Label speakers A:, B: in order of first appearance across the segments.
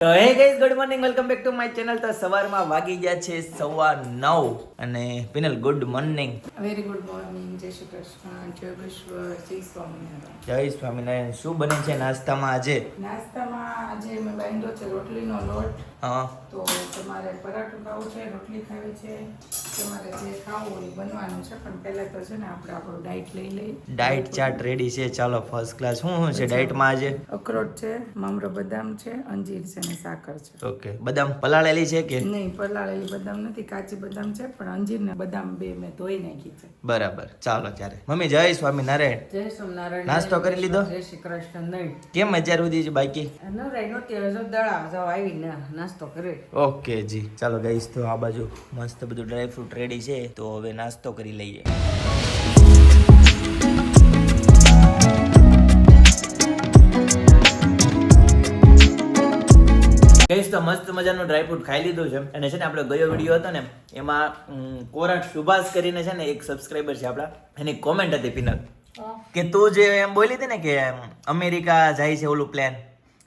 A: તો hey guys good morning welcome back to my channel તો સવારમાં વાગી ગયા છે સવા નવ અને Pinal good morning
B: very good morning જય શ્રી કૃષ્ણ જય વિશ્વ શ્રી સ્વામિનારાયણ.
A: જય સ્વામિનારાયણ. શું બને છે નાસ્તામાં આજે?
B: નાસ્તામાં આજે મેં બાંધ્યો છે રોટલીનો લોટ.
A: હા.
B: તો તમારે પરાઠું ખાવું છે રોટલી ખાવી છે તમારે જે ખાવું હોય એ બનવાનું છે પણ પહેલા તો છે ને આપણે આપણું ડાયટ લઈ લઈએ.
A: ડાયટ ચાર્ટ રેડી છે ચાલો ફર્સ્ટ ક્લાસ શું શું છે ડાયટમાં આજે?
B: અખરોટ છે મમરો બદામ છે અંજીર છે અને સાકર છે.
A: ઓકે બદામ પલાળેલી છે કે?
B: નહીં પલાળેલી બદામ નથી કાચી બદામ છે પણ અંજીર ને બદામ બે મેં ધોઈ નાખી છે.
A: બરાબર. ચાલો ત્યારે. મમ્મી જય સ્વામિનારાયણ.
C: જય સ્વામિનારાયણ.
A: નાસ્તો કરી લીધો?
C: જય શ્રી કૃષ્ણ નહીં.
A: કેમ અત્યાર સુધી બાકી?
C: નવરાઈ નહોતી. હવે જો દળા જાવ આવીને નાસ્તો કરે.
A: ઓકે જી ચાલો ગાઈસ તો આ બાજુ મસ્ત બધું ડ્રાયફ્રૂટ રેડી છે તો હવે નાસ્તો કરી લઈએ. ગઈસ તો મસ્ત મજાનું ડ્રાયફ્રૂટ ખાઈ લીધું છે. અને છે ને આપણે ગયો વીડિયો હતો ને એમાં કોરાટ સુભાષ કરીને છે ને એક સબસ્ક્રાઈબર છે આપણા. એની કોમેન્ટ હતી પિનલ કે તું જે એમ બોલી હતી ને કે અમેરિકા જાય છે ઓલું પ્લાન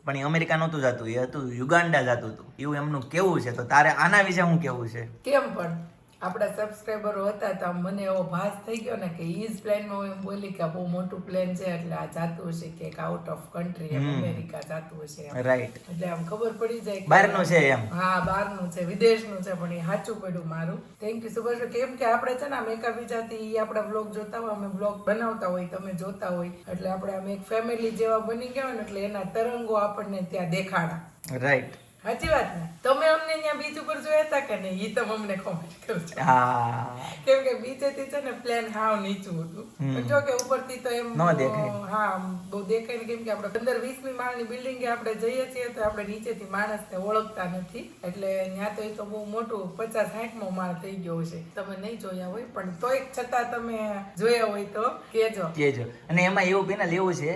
A: પણ એ અમેરિકા નહોતું જતું, એ હતું યુગાન્ડા જતું હતું. એવું એમનું કેવું છે? તો તારે આના વિશે શું કેવું છે?
B: કેમ પણ? આપણા સબસ્ક્રાઈબરો હતા તો મને એવો ભાસ થઈ ગયો ને કે ઇઝ પ્લેનમાં એમ બોલી કે બહુ મોટું પ્લેન છે એટલે આ જાતું હશે કે આઉટ ઓફ કન્ટ્રી એમ અમેરિકા જાતું હશે
A: રાઈટ
B: એટલે આમ ખબર પડી જાય
A: બહારનું છે એમ.
B: હા બહારનું છે વિદેશનું છે પણ એ સાચું પડ્યું મારું. Thank you Subhash. કેમ કે આપણે છે ને આમ એકાબીજાથી ઈ આપણા બ્લોગ જોતા હોય અમે બ્લોગ બનાવતા હોય તમે જોતા હોય. એટલે આપણે આમ એક ફેમિલી જેવા બની ગયા હોય ને એટલે એના તરંગો આપણને ત્યાં દેખાડા.
A: રાઈટ
B: સાચી વાત ને? તમે અમને અહીંયા બીચ ઉપર જોયા હતા કે નહીં? એ તમે અમને કોમેન્ટ કરજો
A: હા.
B: કેમ કે બીજેથી છે ને પ્લેન હાવ નીચું હતું. પણ જો કે ઉપરથી તો એમ
A: ન દેખાય.
B: હા બહુ દેખાય ને કેમ કે આપણે પંદર વીસમી માળની બિલ્ડિંગે આપણે જઈએ છીએ તો આપણે નીચેથી માણસને ઓળખતા નથી. એટલે ત્યાં તો એ તો બહુ મોટું પચાસ સાઠમો માળ થઈ ગયો છે તમે નહીં જોયા હોય પણ તોય છતાં તમે જોયા હોય તો કેજો
A: કેજો અને એમાં એવું પેનલ એવું છે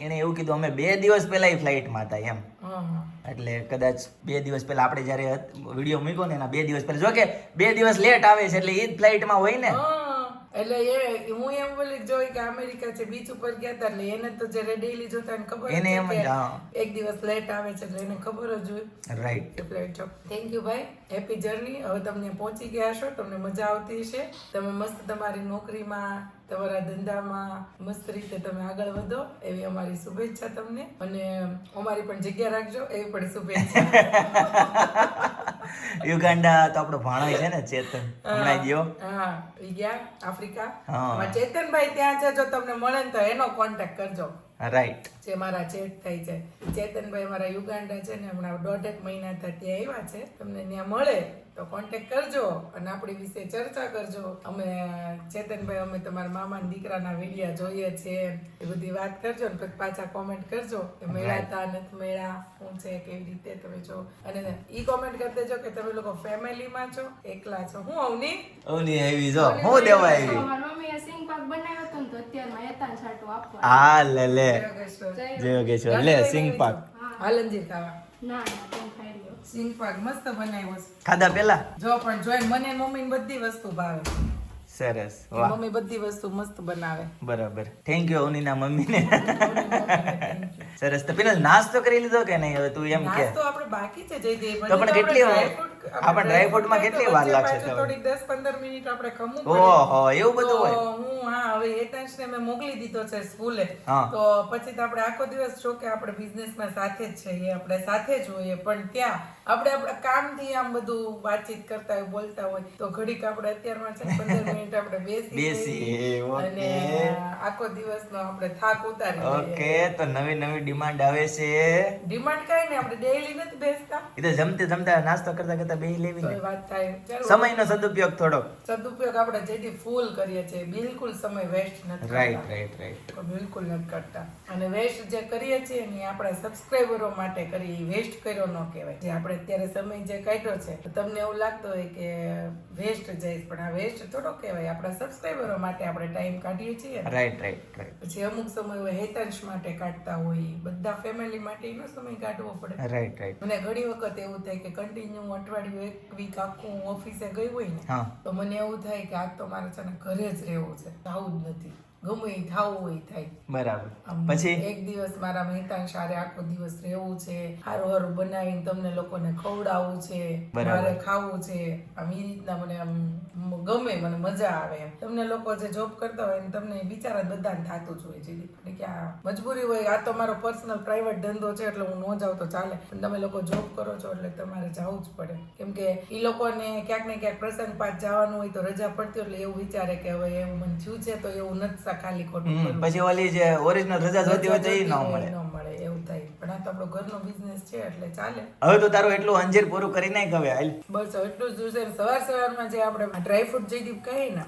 A: એને એવું કીધું અમે બે દિવસ પહેલા એ ફ્લાઇટમાં હતા એમ. એટલે કદાચ બે દિવસ પહેલા આપણે જ્યારે વીડિયો મૂક્યો ને એના બે દિવસ પહેલા. જો કે બે દિવસ લેટ આવે છે એટલે એ જ ફ્લાઇટમાં હોય ને.
B: એટલે એ હું એમ બોલી જોઈ કે અમેરિકા છે બીચ ઉપર ગયા હતા એટલે એને તો જે ડેલી જોતા એને ખબર
A: એને એમ
B: છે
A: જ,
B: એક દિવસ લેટ આવે છે એટલે એને ખબર જ હોય.
A: રાઈટ
B: ફ્લાઇટ જો. થેન્ક યુ ભાઈ. હેપી જર્ની હવે તમને પહોંચી ગયા છો તમને મજા આવતી હશે. તમે મસ્ત તમારી નોકરીમાં તમારા ધંધામાં મસ્ત રીતે તમે આગળ વધો. એવી અમારી શુભેચ્છા તમને. અને અમારી પણ જગ્યા રાખજો. એવી પણ શુભેચ્છા.
A: યુગાન્ડા તો આપણો ભાણો છે ને ચેતન. હમણાં ગયો.
B: હા ઈ ગયા આફ્રિકા.
A: હા.
B: ચેતનભાઈ ત્યાં છે જો તમને મળે ને તો એનો કોન્ટેક્ટ કરજો.
A: રાઈટ
B: જે મારા ચેટ થઈ છે. ચેતનભાઈ મારા યુગાન્ડા છે ને હમણાં દોઢેક મહિના થયા ત્યાં આવ્યા છે. તમને ત્યાં મળે. તો કોન્ટેક કરજો અને આપણી વિશે ચર્ચા કરજો. અમે ચેતનભાઈ અમે તમારા મામાના દીકરાના વિડીયા જોઈએ છીએ એ બધી વાત કરજો ને પાછા કોમેન્ટ કરજો કે મેળાતા નથી મેળા શું છે કેવી રીતે તમે જો અને ઈ કોમેન્ટ કરી દેજો કે તમે લોકો ફેમિલીમાં છો એકલા છો. હું અવની?
A: અવની આવી જો. હું દેવા આવી?
D: મારી મમ્મીએ સિંગ પાક બનાવ્યો હતો તો અત્યારમાં એતાન છાંટું આપવા
A: હા લે લે. જય યોગેશ્વર. લે સિંગ પાક.
B: હાલંજી ખાવા.
D: ના ના
B: મસ્ત બનાવ્યો છે.
A: ખાધા પેલા?
B: જો પણ જોઈ મને મમ્મી બધી વસ્તુ ભાવે.
A: સરસ વાહ.
B: મમ્મી બધી વસ્તુ મસ્ત બનાવે.
A: બરાબર. થેન્ક યુ અવનીના મમ્મીને. સરસ. તો પેલા નાસ્તો કરી લીધો કે નહીં? હવે તું એમ કે?
B: નાસ્તો આપણે બાકી છે જયદેવ
A: તો પણ કેટલી વાર-
B: આપણે
A: ડ્રાય ફ્રૂટમાં કેટલી વાર લાગશે
B: થોડી 10 15 મિનિટ આપણે ખમવું પડે.
A: ઓહો એવું બધું હોય?
B: હું હા હવે એટેન્સ ને મે મોકલી દીધો છે સ્કૂલે. તો પછી તો આપણે આખો દિવસ જો કે આપણે બિઝનેસમાં સાથે જ છીએ આપણે સાથે જ હોઈએ. પણ ત્યાં આપણે આપણા કામથી આમ બધું વાતચીત કરતા હોય બોલતા હોય તો ઘડીક આપણે અત્યારમાં છે ને 15 મિનિટ આપણે બેસી
A: બેસી,
B: અને આખો દિવસનો આપણે થાક ઉતારી
A: ઓકે તો નવી નવી ડિમાન્ડ આવે છે.
B: ડિમાન્ડ કઈ ને આપણે ડેઈલી નથી બેસતા.
A: એ તો જમતે જમતા નાસ્તો કરતા કરતા બે લેવી
B: વાત થાય.
A: સમયનો સદુપયોગ થોડો
B: સદુપયોગ આપણે જેથી ફૂલ કરીએ છીએ. બિલકુલ સમય વેસ્ટ નથી
A: રાઈટ રાઈટ રાઈટ
B: બિલકુલ નથી કરતા. અને વેસ્ટ જે કરીએ છીએ ને આપણે સબસ્ક્રાઈબરો માટે કરી વેસ્ટ કર્યો ન કહેવાય. જે આપણે અત્યારે સમય જે કાઢ્યો છે તમને એવું લાગતું હોય કે વેસ્ટ જઈશ પણ આ વેસ્ટ થોડો કહેવાય. આપણા સબસ્ક્રાઈબરો માટે આપણે ટાઈમ કાઢીએ છીએ
A: રાઈટ રાઈટ રાઈટ
B: પછી અમુક સમય હોય હેતાંશ માટે કાઢતા હોય. બધા ફેમિલી માટે એનો સમય કાઢવો પડે.
A: રાઈટ રાઈટ
B: મને ઘણી વખત એવું થાય કે કન્ટિન્યુ અઠવાડિયું એક વીક આખું ઓફિસે ગઈ હોય ને તો મને એવું થાય કે આજ તો મારે છે ને ઘરે જ રહેવું છે. આવું જ નથી. ગમે એ થાવું હોય થાય.
A: બરાબર. પછી?
B: એક દિવસ મારા મહેતાન સારે આખો દિવસ રહેવું છે સારું સારું બનાવીને તમને લોકોને ખવડાવવું છે મારે ખાવું છે. આમ એ રીતના મને આમ ગમે મને મજા આવે એમ. તમને લોકો જે જોબ કરતા હોય ને તમને બિચારા બધાને થતું જ હોય છે. એટલે કે આ મજબૂરી હોય આ તો મારો પર્સનલ પ્રાઇવેટ ધંધો છે એટલે હું ન જાઉં તો ચાલે. પણ તમે લોકો જોબ કરો છો એટલે તમારે જવું જ પડે. કેમ કે એ લોકોને ક્યાંક ને ક્યાંક પ્રસંગ પાસ જવાનું હોય તો રજા પડતી હોય એટલે એવું વિચારે કે હવે એવું મને થયું છે તો એવું નથી ખાલી ખોટું
A: પછી ઓલી જે ઓરિજિનલ રજા જોતી હોય તો એ ન મળે.
B: ન મળે એવું થાય. પણ આ તો આપણો ઘરનો બિઝનેસ છે એટલે ચાલે.
A: હવે તો તારું એટલું અંજીર પૂરું કરી નાખ હવે હાલ.
B: બસ એટલું જ જોશે સવાર સવારમાં જે આપણે ડ્રાયફ્રૂટ જયદીપ કહીએ ને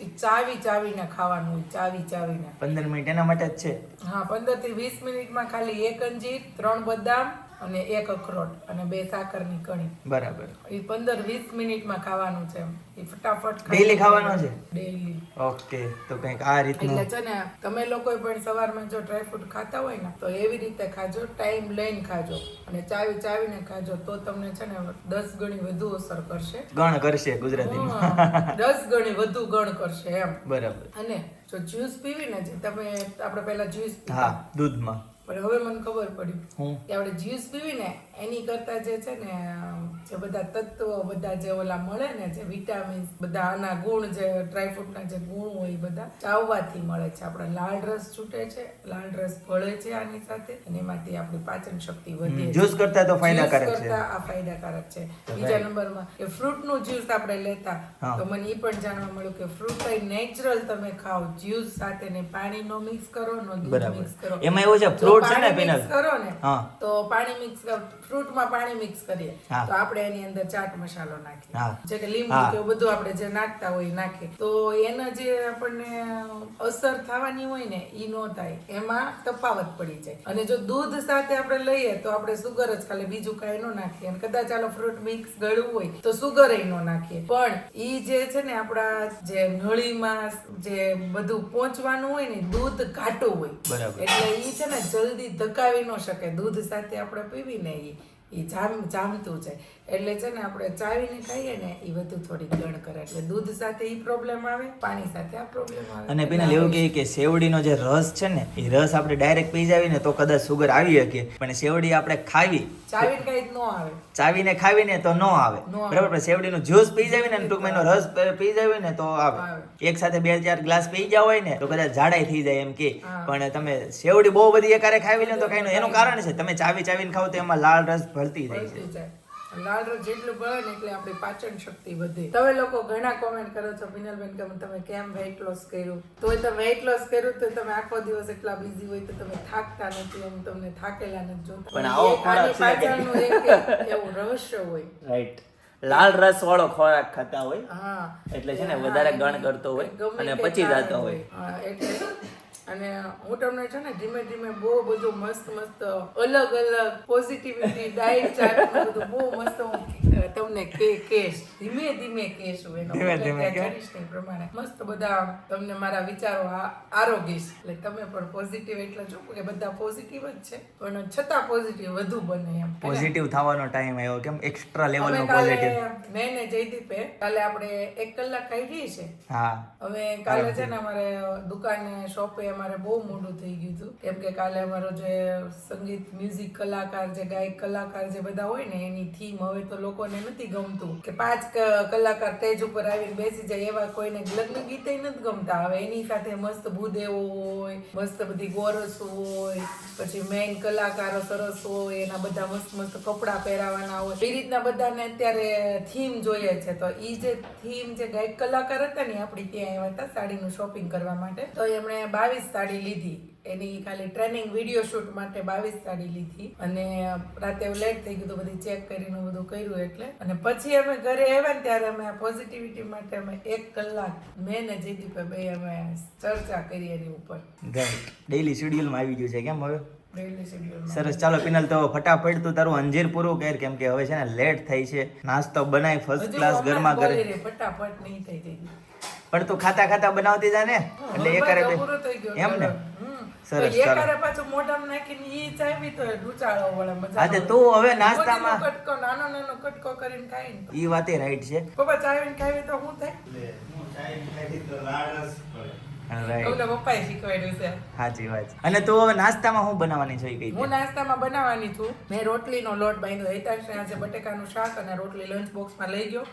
B: એ ચાવી ચાવીને ખાવાનું ચાવી ચાવીને.
A: પંદર મિનિટ એના માટે જ છે.
B: હા પંદરથી વીસ મિનિટમાં ખાલી એક અંજીર ત્રણ બદામ અને એક અખરોટ અને બે સાકરની કણી.
A: બરાબર.
B: એ પંદર વીસ મિનિટમાં ખાવાનું છે એ ફટાફટ
A: Daily ખાવાનું છે?
B: ડેલી
A: ઓકે તો કંઈક આ રીતનું.
B: એટલે છે ને તમે લોકો પણ સવારમાં જો ડ્રાયફ્રૂટ ખાતા હોય ને તો એવી રીતે ખાજો ટાઈમ લઈને ખાજો. અને ચાવી ચાવીને ખાજો તો તમને છે ને દસ ગણી વધુ અસર કરશે.
A: ગણ કરશે ગુજરાતીમાં.
B: દસ ગણી વધુ ગણ કરશે એમ.
A: બરાબર.
B: અને જો જ્યુસ પીવી ને જે તમે આપણે પહેલા જ્યુસ
A: હા દૂધમાં.
B: પણ હવે મને ખબર પડી કે આપણે જ્યુસ પીવી ને એની કરતા જે છે ને જે બધા તત્વો બધા જે ઓલા મળે ને જે વિટામિન્સ બધા આના ગુણ જે ડ્રાયફ્રૂટના જે ગુણ હોય બધા ચાવવાથી મળે છે. આપણે લાલ રસ છૂટે છે લાલ રસ ભળે છે આની સાથે અને એમાંથી આપણી પાચન શક્તિ વધે
A: જ્યુસ કરતા તો ફાયદાકારક છે.
B: કરતા આ ફાયદાકારક છે. બીજા નંબરમાં કે ફ્રૂટનું જ્યુસ આપણે લેતા તો મને એ પણ જાણવા મળ્યું કે ફ્રૂટ નેચરલ તમે ખાઓ જ્યુસ સાથે ને પાણી નો મિક્સ કરો નો દૂધ મિક્સ કરો.
A: એમાં એવું છે,
B: જો
A: છે ને, પેનલ
B: કરો ને
A: હા.
B: તો પાણી મિક્સ ફ્રૂટમાં પાણી મિક્સ કરીએ તો આપણે એની અંદર ચાટ મસાલો નાખીએ. જે કે લીંબુ. કે બધું આપણે જે નાખતા હોય નાખીએ. તો એના જે આપણને અસર થવાની હોય ને ઈ નો થાય. એમાં તફાવત પડી જાય. અને જો દૂધ સાથે આપણે લઈએ તો આપણે સુગર જ ખાલી બીજું કાંઈ ન નાખીએ. અને કદાચ ચાલો ફ્રૂટ મિક્સ ગળવું હોય તો સુગર એ ન નાખીએ. પણ ઈ જે છે ને આપણા જે નળીમાં જે બધું પહોંચવાનું હોય ને દૂધ ઘાટું હોય. એટલે ઈ છે ને જલ્દી ધકાવી ન શકે દૂધ સાથે આપણે પીવી ને ઈ. ઈ જામ જામતું જાય એટલે છે ને આપણે ચાવીને ખાઈએ ને એ બધું થોડી ગણ કરે. એટલે દૂધ સાથે એ પ્રોબ્લેમ આવે પાણી સાથે આ પ્રોબ્લેમ આવે.
A: અને પેલા એવું કહે કે સેવડીનો જે રસ છે ને એ રસ આપણે ડાયરેક્ટ પી જાવી ને તો કદાચ સુગર આવી શકે. પણ સેવડી આપણે ખાવી.
B: ચાવીને કઈ ન આવે.
A: ચાવીને ખાવીને તો ન આવે. બરાબર પણ શેવડીનો જ્યુસ પી જાવીને ને ટૂંકમાં એનો રસ પી જાવીને તો આવે. એક સાથે બે ચાર ગ્લાસ પી જાવ હોય ને તો કદાચ જાડાઈ થઈ જાય એમ કે. પણ તમે સેવડી બહુ બધી એકારે ખાવી લે તો કઈ એનું કારણ છે તમે ચાવી ચાવીને ખાવ તો એમાં લાલ રસ ભળતી જાય છે.
B: લાલ રસ જેટલું ભળે ને એટલે આપણી પાચન શક્તિ વધે. તમે લોકો ઘણા કોમેન્ટ કરો છો પિનલબેન કે તમે કેમ વેઇટ લોસ કર્યું? તો તમે વેઇટ લોસ કર્યું તો તમે આખો દિવસ એટલા બિઝી હોય તો તમે થાકતા નથી એમ તમને થાકેલા નથી જોતા.
A: પણ આવો ખોરાક
B: પાછળનું એક એવું રહસ્ય હોય.
A: રાઈટ લાલ રસ વાળો ખોરાક ખાતા હોય
B: હા.
A: એટલે છે ને વધારે ગણ કરતો હોય
B: ગમે
A: અને પચી જતો હોય.
B: એટલે અને હું તમને છે ને ધીમે ધીમે બહુ બધું મસ્ત મસ્ત અલગ અલગ પોઝિટિવિટી ડાયટ ચાર્ટ બધું બહુ મસ્ત હું તમને કે કેશ ધીમે ધીમે કેશ હોય
A: ધીમે ધીમે
B: પ્રમાણે. મસ્ત બધા તમને મારા વિચારો આરોગીશ એટલે તમે પણ પોઝિટિવ એટલે જો કે બધા પોઝિટિવ જ છે. પણ છતાં પોઝિટિવ વધુ બને એમ.
A: પોઝિટિવ થવાનો ટાઈમ આવ્યો. કેમ એક્સ્ટ્રા લેવલ
B: નો
A: પોઝિટિવ
B: મેં ને જયદીપે કાલે આપણે એક કલાક કાઢી છે.
A: હા.
B: હવે કાલે છે ને અમારે દુકાને શોપે અમારે બહુ મોડું થઈ ગયું હતું. કેમ કે કાલે અમારો જે સંગીત મ્યુઝિક કલાકાર જે ગાયક કલાકાર જે બધા હોય ને એની થીમ હવે તો લોકોને નથી ગમતું કે પાંચ કલાકાર સ્ટેજ ઉપર આવીને બેસી જાય એવા કોઈને લગ્ન ગીતે નથી ગમતા. હવે એની સાથે મસ્ત ભૂદેવો હોય, મસ્ત બધી ગોરસો હોય, પછી મેઇન કલાકારો સરસ હોય, એના બધા મસ્ત મસ્ત કપડાં પહેરાવાના હોય. એ રીતના બધાને અત્યારે થીમ જોઈએ છે. તો એ જે થીમ જે ગાયક કલાકાર હતા ને આપણી ત્યાં આવ્યા હતા સાડીનું શોપિંગ કરવા માટે. તો એમણે બાવીસ સાડી લીધી. એની ખાલી ટ્રેનિંગ વીડિયો શૂટ માટે બાવીસ સાડી લીધી. અને રાતે લેટ થઈ ગયું બધી ચેક કરીને બધું કર્યું એટલે. અને પછી અમે ઘરે આવ્યા ને ત્યારે અમે પોઝિટિવિટી માટે અમે એક કલાક મેં ને જયદીપે બે અમે ચર્ચા કરી એની ઉપર.
A: ડેઈલી શેડ્યુલમાં આવી ગયું છે કેમ હવે? સરસ. ચાલો પિનલ તો ફટાફટ તું તારું અંજીર પૂરું કર કેમ કે હવે છે ને લેટ થઈ છે. નાસ્તો બનાય ફર્સ્ટ ક્લાસ
B: બોલી
A: કરે
B: ફટાફટ નહીં થઈ
A: પણ તું ખાતા ખાતા બનાવતી જા ને? એટલે એ કરે એમ ને? સરસ,
B: તો પાછું મોઢામાં નાખીને ઈ ચાવી તો ડૂચાળો વળે મજા
A: હા તે તું હવે નાસ્તામાં
B: કટકો નાનો નાનો કટકો કરીને ખાઈ ને
A: ઈ વાતે રાઈટ છે.
B: પપ્પા ચાવીને ખાવી તો શું થાય?
A: Right.
B: ખાઈ પપ્પાએ શીખવાડ્યું છે
A: સાચી વાત અને તું હવે નાસ્તામાં બનાવવાની છે
B: હું નાસ્તામાં બનાવવાની છું. મેં રોટલીનો લોટ બાંધ્યો. હિતાંશને આજે બટેકાનું શાક અને રોટલી લંચ બોક્સમાં લઈ ગયો.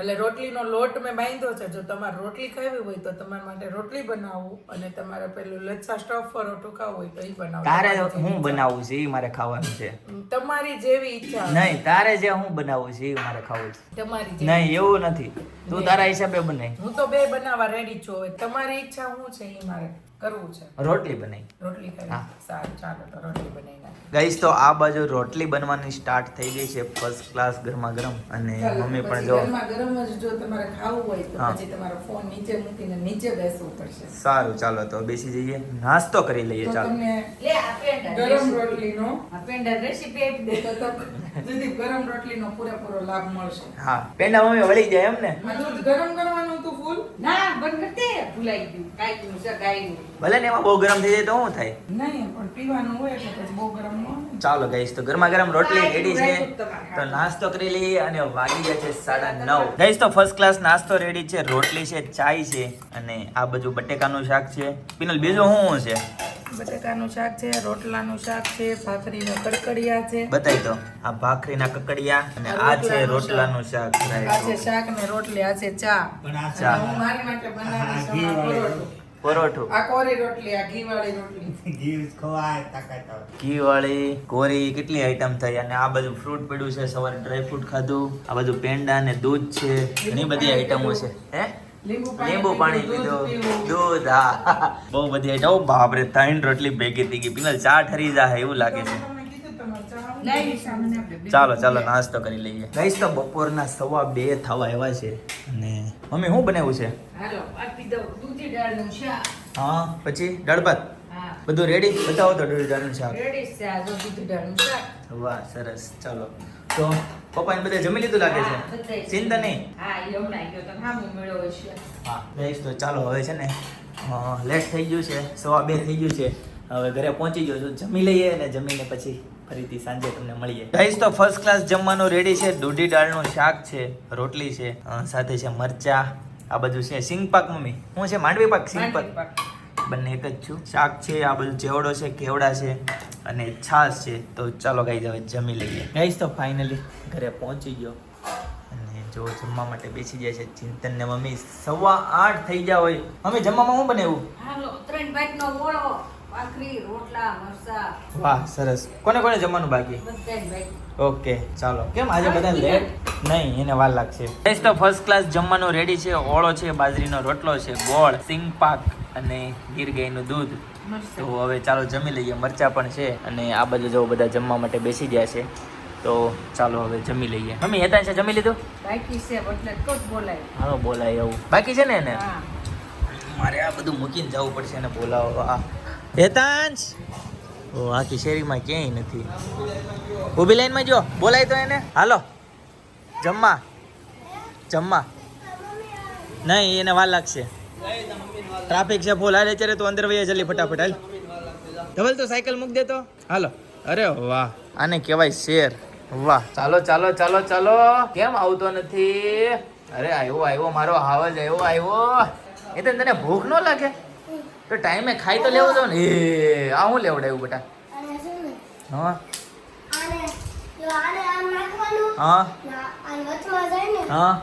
B: એટલે રોટલીનો લોટ મેં બાંધ્યો છે. જો તમારે રોટલી ખાવી હોય તો તમારા માટે રોટલી બનાવવું અને તમારે પેલું લચ્છા સ્ટફ પરોઠું ખાવું હોય તો એ બનાવો.
A: તારે હું બનાવું છે એ મારે ખાવાનું છે.
B: તમારી જેવી ઈચ્છા.
A: નહીં તારે જે હું બનાવું છે એ મારે ખાવું છે.
B: તમારી
A: નહીં એવું નથી. તું તારા હિસાબે બનાય.
B: હું તો બે બનાવવા રેડી છું. હવે તમારી ઈચ્છા શું છે એ મારે. કરવું છે.
A: રોટલી બનાવી.
B: રોટલી
A: હા.
B: સારું ચાલો તો રોટલી બનાવી નાખીએ.
A: તો આ બાજુ રોટલી બનવાની સ્ટાર્ટ થઈ ગઈ છે ફર્સ્ટ ક્લાસ ગરમા ગરમ અને મમ્મી પણ જો
B: ગરમા ગરમ જ જો તમારે ખાવું હોય તો પછી તમારો ફોન નીચે મૂકીને નીચે બેસવું પડશે.
A: સારું ચાલો તો બેસી જઈએ. નાસ્તો કરી લઈએ ચાલો.
B: તમને
C: લે આ પેંડા
B: ગરમ રોટલીનો
C: આ પેંડા રેસીપી આપી દે.
B: તો તમને ગરમ રોટલીનો પૂરેપૂરો લાભ મળશે.
A: હા. પેંડા મમ્મી વળી જાય એમ ને?
B: દૂધ ગરમ કરવાનું હતું ફૂલ?
C: ના બંધ કરતે ભૂલાઈ ગયું. કાંઈ છે ગાયનું
A: ભલે ને એમાં બહુ ગરમ થઈ જાય તો શું થાય?
B: નહીં પણ પીવાનું હોય એટલે પછી બહુ ગરમ ન
A: ચાલો ગઈશ તો ગરમા ગરમ રોટલી રેડી છે. તો નાસ્તો કરી લઈએ અને વાગી ગયા છે સાડા નવ. ગઈશ તો ફર્સ્ટ ક્લાસ નાસ્તો રેડી છે રોટલી છે ચાય છે અને આ બાજુ બટેકાનું શાક છે. પિનલ બીજું શું છે?
B: બટેકાનું શાક છે રોટલાનું શાક છે ભાખરીના કડકડિયા છે.
A: બતાવી દો. આ ભાખરીના કકડિયા અને
B: આ
A: છે
B: રોટલાનું
A: શાક.
B: આ છે શાક ને રોટલી આ છે ચા.
A: ચા.
B: હું મારી માટે બનાવીશ હમણાં પરોઠું. આ કોરી રોટલી આ ઘી વાળી રોટલી.
A: ઘી વાળી કોરી કેટલી આઈટમ થઈ? અને આ બધું ફ્રૂટ પડ્યું છે સવારે ડ્રાય ફ્રૂટ ખાધું. આ બધું પેંડા ને દૂધ છે. ઘણી બધી આઈટમો છે. હે?
B: લીંબુ
A: લીંબુ પાણી પીધું દૂધ હા. બહુ બધી આઈટમ બાપરે ત્રણ રોટલી ભેગી થઈ ગઈ. પિનલ ચા ઠરી જાય એવું લાગે છે. ચાલો ચાલો નાસ્તો કરી લઈએ. ગઈશ તો બપોરના સવા બે થવા એવા છે. અને મમ્મી શું બનાવ્યું છે? હા પછી દાળ ભાત? બધું રેડી બતાવો તો દૂધ દાળનું શાક. વાહ સરસ. ચાલો. તો પપ્પાને બધે જમી લીધું લાગે છે? ચિંતા નહીં.
C: હા
A: ગઈશ તો ચાલો હવે છે ને લેટ થઈ ગયું છે. સવા બે થઈ ગયું છે. હવે ઘરે પહોંચી ગયો છું. જમી લઈએ અને જમીને પછી ફરીથી સાંજે તમને મળીએ. ગાઈસ તો ફર્સ્ટ ક્લાસ જમવાનું રેડી છે. દૂધી દાળનું શાક છે રોટલી છે સાથે છે મરચા આ બધું છે. સિંગ પાક મમ્મી? હું છે? માંડવી પાક સિંગ પાક. બંને એક જ છું. શાક છે આ બધું ચેવડો છે કેવડા છે અને છાશ છે. તો ચાલો ગાઈ હવે જમી લઈએ. ગાઈસ તો ફાઇનલી ઘરે પહોંચી ગયો. અને જો જમવા માટે બેસી જાય છે ચિંતન ને મમ્મી સવા આઠ થઈ ગયા હોય. મમ્મી જમવામાં શું બનાવ્યું?
C: એવું ત્રણ ભાઈનો ઓળો ભાખરી રોટલા મરસા
A: વાહ સરસ. કોને કોને જમવાનું બાકી? ઓકે ચાલો. કેમ આજે બધા લેટ નહીં એને વાર લાગશે. ગાઈસ તો ફર્સ્ટ ક્લાસ જમવાનું રેડી છે. ઓળો છે બાજરીનો રોટલો છે ગોળ સિંગ પાક અને ગીર ગાયનું દૂધ તો હવે ચાલો જમી લઈએ. મરચા પણ છે અને આ બધું જો બધા જમવા માટે બેસી ગયા છે તો ચાલો હવે જમી લઈએ. મમ્મી હેતા છે જમી લીધું?
C: બાકી છે એટલે બોલાય.
A: હાલો બોલાય એવું. બાકી છે ને એને? મારે આ બધું મૂકીને જવું પડશે એને બોલાવવા હેતાંશ. ઓ, આખી શેરીમાં ક્યાંય નથી. ઊભી લાઈનમાં જો, બોલાય તો એને. હાલો, જમવા. જમવા. નહીં, એને વાર લાગશે. ટ્રાફિક છે ફૂલ હાલે અત્યારે તો અંદર વહી જલ્દી ફટાફટ, હાલ. ધવલ, તો સાયકલ મૂક દે તો. હાલો. અરે વાહ. આને કહેવાય શેર. વાહ. ચાલો ચાલો ચાલો ચાલો. કેમ આવતો નથી? અરે આવ્યો આવ્યો મારો હાવજ આવ્યો આવ્યો એ તો તને ભૂખ ન લાગે? તો ટાઈમે ખાઈ તો લેવો જોઈએ ને? એ આ હું લેવડાવ્યું બેટા? હા.
E: આને જો આને આમ નાખવાનું
A: હા.
E: ના આને વચમાં જાય ને
A: હા.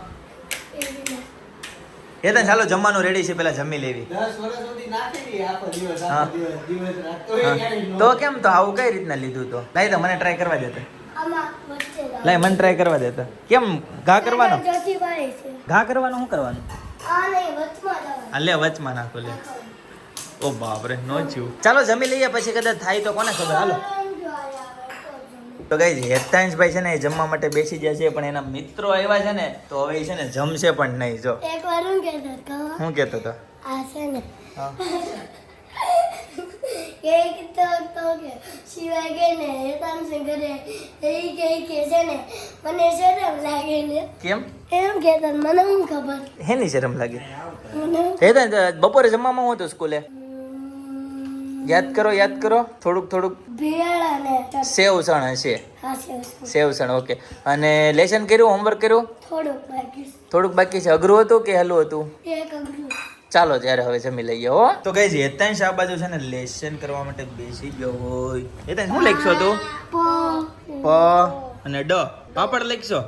E: એ.
A: તો ચાલો જમવાનું રેડી છે પેલા જમી લેવી. તો કેમ તો આવું કઈ રીતના લીધું તો? લાઈ તો મને ટ્રાય કરવા દેતો લાઈ મને ટ્રાય કરવા દેતો કેમ ઘા કરવાનો? ઘા કરવાનું શું કરવાનું?
E: આને વચમાં જવાનું.
A: આ લે વચમાં નાખો લે. ઓ બાપરે નો જીવ. ચાલો જમી લઈએ પછી કદાચ થાય તો કોને ખબર? હાલો.
E: તો.
A: કઈ હેતાંશભાઈ છે ને એ જમવા માટે બેસી ગયા છે પણ એના મિત્રો આવ્યા છે ને તો હવે છે ને જમશે પણ નહીં જો.
E: હું કહેતો હતો,
A: હું
E: આ છે ને. કેક તો તો કે શિવાય કે ને હેતાંશ ઘરે એ કે કે છે ને મને શરમ લાગે ને.
A: કેમ?
E: એમ કહેતા મને હું ખબર?
A: હેની શરમ લાગે? હેતાંશ બપોરે જમવામાં હું તો સ્કૂલે? યાદ કરો યાદ કરો. થોડુંક થોડુંક.
E: ભેળ અને
A: સેવ સણ હશે.
E: હા સેવ
A: સણ. ઓકે. અને લેસન કર્યું હોમવર્ક કર્યું?
E: થોડુંક બાકી છે.
A: થોડુંક બાકી છે. અઘરું હતું કે હલું હતું?
E: એક અઘરું.
A: ચાલો ત્યારે હવે જમી લઈએ હો. તો કઈ છે હેતાંશ આ બાજુ છે ને લેસન કરવા માટે બેસી ગયો હોય. હેતાંશ શું લખશો તું? પ અને ડ. પાપડ લખશો?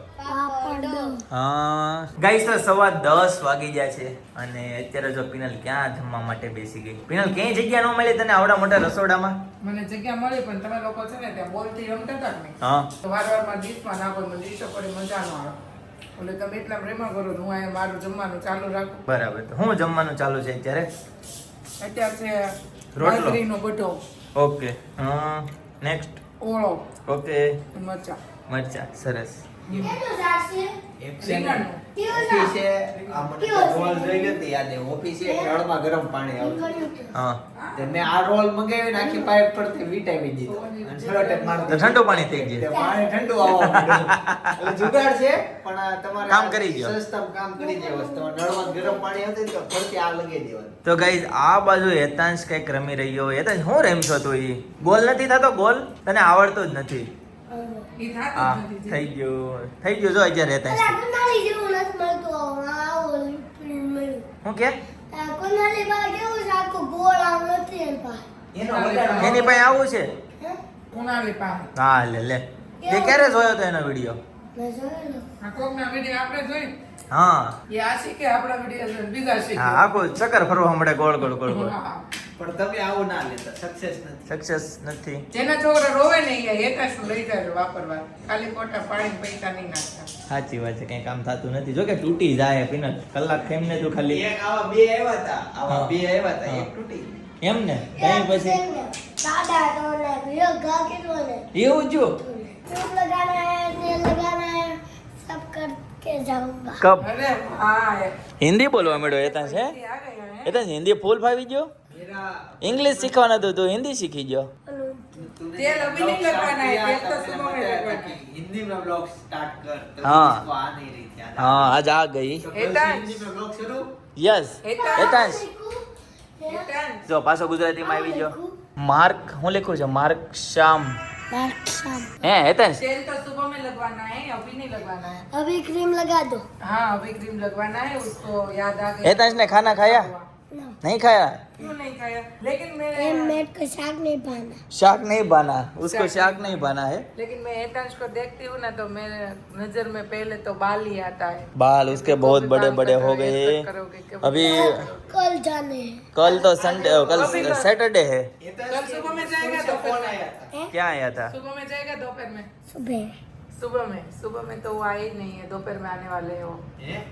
A: હા ગાઈસ તો સવા દસ વાગી ગયા છે અને અત્યારે જો પિનલ ક્યાં જમવા માટે બેસી ગઈ? પિનલ ક્યાંય જગ્યા ન મળી તને આવડા મોટા રસોડામાં?
B: મને જગ્યા મળી પણ તમે લોકો છે ને ત્યાં બોલતી રમતા હતા ને?
A: હા.
B: તો વાર વારમાં ડીશમાં નાખો મને ડીશો પડે મજા ન આવે. એટલે તમે એટલા પ્રેમા કરો તો હું અહીંયા મારું જમવાનું ચાલુ રાખું.
A: બરાબર તો હું જમવાનું ચાલુ છે અત્યારે?
B: અત્યારે છે
A: રોટલો.
B: બટો
A: ઓકે હા નેક્સ્ટ
B: ઓળો.
A: ઓકે.
B: મરચા.
A: મરચા સરસ.
F: છે. એ ગરમ પાણી આવતું મેં આ રોલ પાઇપ પરથી દીધો.
A: તો ઠંડુ પાણી થઈ ગયું.
F: પાણી ઠંડુ એટલે જુગાડ છે પણ આ તમારે
A: કામ કરી દ્યો.
F: સસ્તામાં કામ કરી દે વસ્તુ નળમાં ગરમ પાણી આવતું તો ફરતી આ લગાવી દેવાનું.
A: તો ગાઈઝ આ બાજુ હેતાંશ કંઈક રમી રહ્યો હેતાંશ હું રમશો તું ઈ? ગોલ નથી થતો? ગોલ? તને આવડતો જ નથી. હા થઈ ગયું. થઈ ગયું જો અત્યારે
E: મળ્યું.
A: હું કે?
E: આ કોનાલી બા કેવું છે? આખું ગોળ આમ નથી એની પાસે
F: એની
A: પાસે આવું છે?
E: હે?
A: લે લે. તે ક્યારે જોયો તો એનો વીડિયો
E: મેં જોયેલો.
B: આ કોકના વીડિયો આપણે જોઈ?
A: હા.
B: એ આ શીખે આપણા વીડિયો જોઈને બીજા શીખે.
A: હા આખું ચક્કર ફરવા હમણાં ગોળ ગોળ ગોળ ગોળ.
F: પણ તમે આવું ના લેતા સક્સેસ નથી.
A: સક્સેસ નથી.
B: જેના છોકરા રોવે નહીં એકાશું લઈ જાય વાપરવા. ખાલી કોટા પાણી પૈસા નહીં નાખતા.
A: સાચી વાત છે કઈ કામ થતું નથી. જો કે તૂટી જાય પીનટ કલાક થેમ ને તો ખાલી
F: એક આવા બે આવ્યા હતા આવા બે આવ્યા હતા એક તૂટી
A: એમ ને કઈ પછી
E: દાદા તો ને વિયો ગા કેટલો ને
A: એવું જો
E: ચૂપ લગાના હે ને લગાના હે સબ જાઉંગા
A: કબ
B: અરે હા
A: હિન્દી બોલવા મળ્યો
B: એતા છે
A: એતા હિન્દી ફૂલ ફાવી ગયો? ઇંગ્લિશ શીખવાનું હતું તું હિન્દી શીખી ગયો.
F: હા.
A: હા આજ આ ગઈ. યસ
B: હેતાંશ.
A: જો પાછો ગુજરાતીમાં આવી ગયો. માર્ક હું લખ્યું છું? માર્ક શ્યામ.
E: માર્ક
A: હે હેતાંશ?
B: તેલ ને ખાના ખાયા? नहीं
A: खाया?
B: क्यों नहीं खाया? लेकिन मैं
E: मेट को शाक नहीं पाना।
A: शाक नहीं बना उसको शाक नहीं बना है।
B: लेकिन मैं को देखती हूँ ना तो मेरे नज़र में पहले तो बाल ही आता है।
A: बाल उसके बहुत बड़े बड़े हो
B: हैं,
A: गए अभी
E: कल जाने
A: कल तो संडे कल
B: कल।
A: सैटरडे है।
B: कल सुबह में जाएगा तो
F: फ़ोन आया
A: क्या आया था?
B: सुबह में जाएगा दोपहर में?
E: सुबह।
B: सुबह में सुबह में तो वो आए ही नहीं है दोपहर में आने वाले हैं वो।
F: हैं?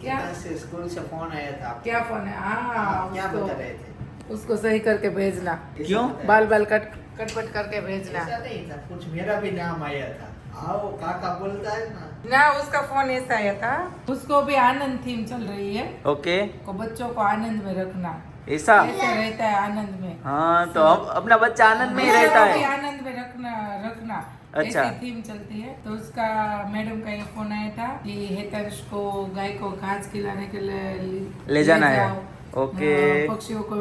B: क्या?
F: से स्कूल से फ़ोन आया था
B: क्या फ़ोन है? हाँ
F: क्या
B: उसको
F: बता रहे थे?
B: उसको सही करके भेजना।
A: क्यों?
B: बाल बाल कट कटपट करके भेजना।
F: ऐसा नहीं था कुछ मेरा भी नाम आया था। आओ काका बोलता है ना।
B: ना उसका फ़ोन ऐसा आया था। उसको भी आनंद थीम चल रही है।
A: ओके।
B: को बच्चों को आनंद में रखना।
A: ऐसा?
B: ऐसे रहता है आनंद में।
A: हाँ तो अब अपना बच्चा आनंद में ही रहता है।
B: आनंद में रखना रखना।
A: अच्छा।
B: ऐसी थीम चलती है। तो उसका मैडम का ये फ़ोन आया था कि हेतंश को गाय को घास खिलाने के लिए
A: ले जाना है। ओके।
B: हाँ, पक्षियों को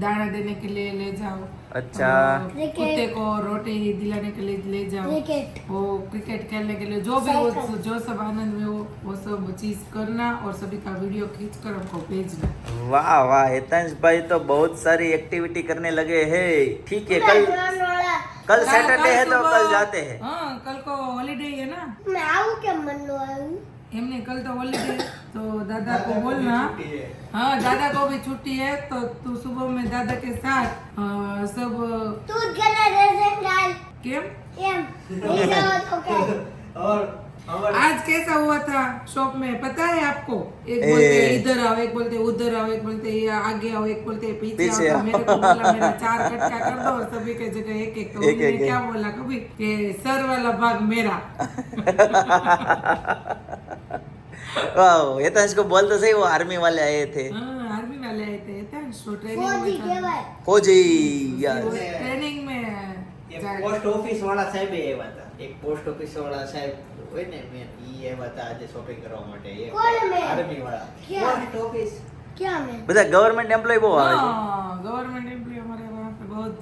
B: दाना देने के लिए ले जाओ।
A: अच्छा।
B: कुत्ते को रोटी दिलाने के लिए ले जाओ।
E: क्रिकेट
B: वो क्रिकेट खेलने के लिए जो भी वो जो सब आनंद में हो वो सब चीज़ करना और सभी का वीडियो खींच कर हमको भेजना।
A: वाह वाह हेतांश भाई तो बहुत सारी एक्टिविटी करने लगे हैं। ठीक है कल कल सैटरडे है तो
B: सुबह-
A: कल जाते हैं
B: हाँ कल को हॉलीडे है ना
E: मैं आऊँ क्या मन लो आऊँ
B: हमने कल तो हॉलीडे तो दादा को बोलना
F: छुट्टी है।
B: हाँ दादा को भी छुट्टी है तो तू सुबह में दादा के साथ अ, सब
E: तू गला रेसेंट डाल
B: केम
E: एम नहीं जाओ तो क्या
F: और हमारे
B: आज कैसा हुआ था शॉप में पता है आपको एक बोलते इधर आओ एक बोलते उधर आओ एक बोलते आगे आओ एक बोलते पीछे आओ मेरे को बोला मेरा चार कटका कर दो सभी के जगह एक एक तो
A: मैंने
B: क्या बोला कभी कि सर वाला भाग मेरा
A: वाओ ये तो इसको बोल तो सही वो आर्मी वाले आए थे
B: आर्मी वाले आए थे ट्रेनिंग
E: फौजी
B: ट्रेनिंग में
F: पोस्ट ऑफिस वाला साहब आया था એક પોસ્ટ ઓફિસ વાળા સાહેબ હોય ને મેન ઈ આવ્યા હતા આજે શોપિંગ કરવા માટે એક
E: કોણ મેન?
F: આર્મી વાળા
E: ક્યાં?
F: પોસ્ટ ઓફિસ
E: क्या मैं
A: બધા ગવર્મેન્ટ એમ્પ્લોય બહુ આવે છે
B: हाँ गवर्नमेंट एम्प्लॉय हमारे वहाँ पे बहुत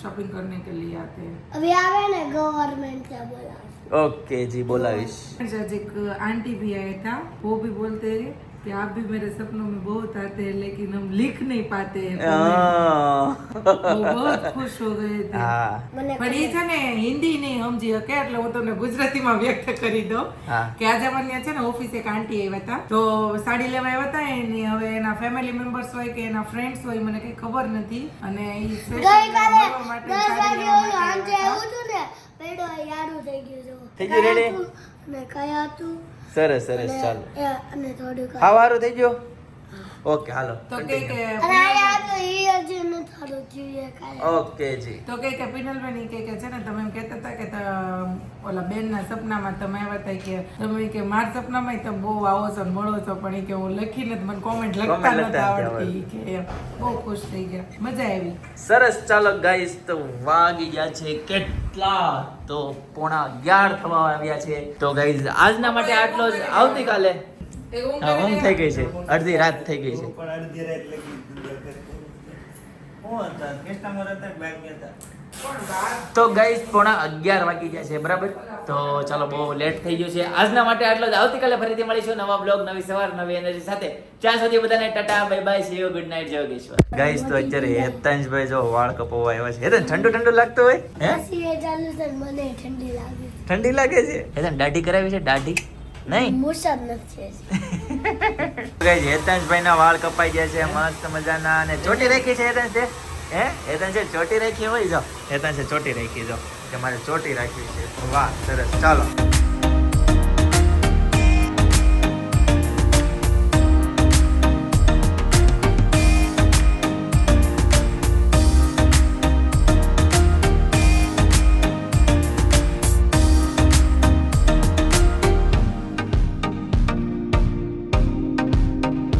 B: शॉपिंग करने के लिए आते हैं
E: अभी आवे ना गवर्नमेंट से बोला
A: ઓકે જી બોલાવીશ
B: आज एक आंटी भी आया था वो भी बोलते हैं कि आप भी मेरे सपनों में बहुत आते हैं लेकिन हम लिख नहीं पाते हैं वो बहुत खुश हो गए थे
A: હા
E: મને
B: પણ એ છે ને હિન્દી નહીં સમજી શકે એટલે હું તમને ગુજરાતીમાં વ્યક્ત કરી દઉં
A: હા.
B: કે આજે અમારે ત્યાં છે ને ઓફિસે એક આંટી આવ્યા હતા તો સાડી લેવા આવ્યા હતા એની હવે એના ફેમિલી મેમ્બર્સ હોય કે એના ફ્રેન્ડ્સ હોય મને કઈ ખબર નથી અને ઈ special
E: ગઈકાલે
B: મળવા માટે
E: દસ
B: સાડી
E: વાગે
B: લેવા
E: ઓલું
B: માટે
E: આંટી
B: આવ્યા હતા.
E: આવ્યું હતું ને પેડો યારું થઈ ગયું હતું
A: થઈ ગયું ready?
E: કયા હતું અને કયા હતું
A: સરસ સરસ ચાલો.
E: અને થોડું
A: હા વારું થઈ ગયો? ઓકે હાલો
B: તો કે કે.
A: ઓકે જી.
B: તો કે કે પિનલબેન કે કે છે ને તમે એમ કહેતા હતા કે ઓલા બેનના સપનામાં તમે આવ્યા હતા કે તમે કે મારા સપનામાં તમે બહુ આવો છો મળો છો પણ એ કે હું લખી નથી મને કોમેન્ટ લખતા
A: નથી
B: આવડતી. કે બહુ ખુશ થઈ ગયા. મજા આવી.
A: સરસ ચાલો ગાઈસ તો વાગી ગયા છે કેટલા? તો પોણા અગિયાર થવા આવ્યા છે. તો ગાઈસ આજના માટે આટલો જ. આવતીકાલે?
B: એ ઊંઘ
A: થઈ ગઈ છે. અડધી રાત થઈ ગઈ છે.
F: પણ અડધી રાત લગી. હું હતા? કસ્ટમર હતા.
A: તો ગઈ પોણા અગિયાર વાગી ગયા છે બરાબર? તો ચાલો બહુ લેટ થઈ ગયું છે. આજના માટે આટલો જ. આવતીકાલે ફરીથી મળીશું નવા બ્લોગ નવી સવાર નવી એનર્જી સાથે. ત્યાં સુધી બધાને tata bye bye see you good night જય યોગેશ્વર. ગાઈસ તો અત્યારે હેતાંશભાઈ જો વાળ કપાવવા આવ્યા છે. હેતન ઠંડુ ઠંડુ લાગતું હોય? હે?
E: પછી એ ચાલુ છે મને ઠંડી લાગે છે.
A: ઠંડી લાગે છે? હેતન દાઢી કરાવી છે? દાઢી? નહીં?
E: મોસાદ નથી
A: ગાઈસ હેતાંશભાઈ ના વાળ કપાઈ ગયા છે મસ્ત મજાના અને ચોટી રાખી છે હેતાંશ છે હે? એ તને છે ચોટી રાખી હોય જો. એ તને છે ચોટી રાખી જો. કે મારે ચોટી રાખવી છે. વાહ સરસ. ચાલો.